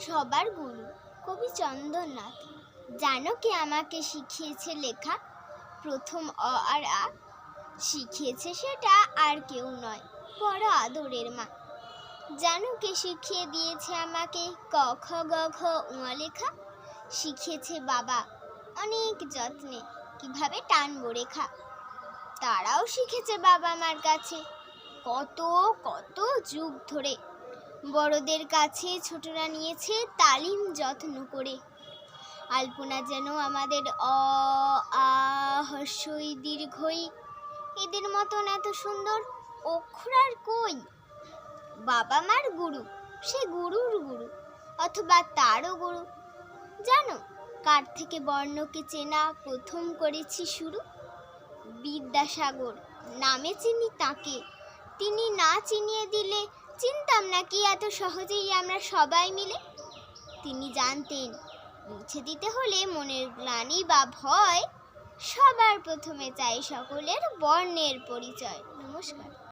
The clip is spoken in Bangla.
সবার গুরু, কবি চন্দরনাথ। জানো কে আমাকে শিখিয়েছে লেখা? প্রথম অ আর আ। শিখিয়েছে সেটা আর কেউ নয়, বড় আদরের মা। জানো কে শিখিয়ে দিয়েছে আমাকে ক খ গ ঘ উঁ লেখা? শিখিয়েছে বাবা অনেক যত্নে, কীভাবে টানবো রেখা? তারাও শিখেছে বাবা মার কাছে। কত কত যুগ ধরে বড়দের কাছে ছোটরা নিয়েছে তালিম যত্ন করে। আলপনা যেন আমাদের অ আ হস্যই দীর্ঘই। এদের মতন এত সুন্দর অক্ষর আর কই? বাবা মার গুরু, সে গুরুর গুরু, অথবা তারও গুরু। জানো, কার থেকে বর্ণকে চেনা প্রথম করেছি শুরু? বিদ্যাসাগর, নামে চিনি তাকে। তিনি না চিনিয়ে দিলে চিনতাম না কি এত সহজেই আমরা সবাই মিলে? তিনি জানতেন, মুছে দিতে হলে মনের গ্লানি বা ভয় সবার প্রথমে চাই সকলের বর্ণের পরিচয়। নমস্কার।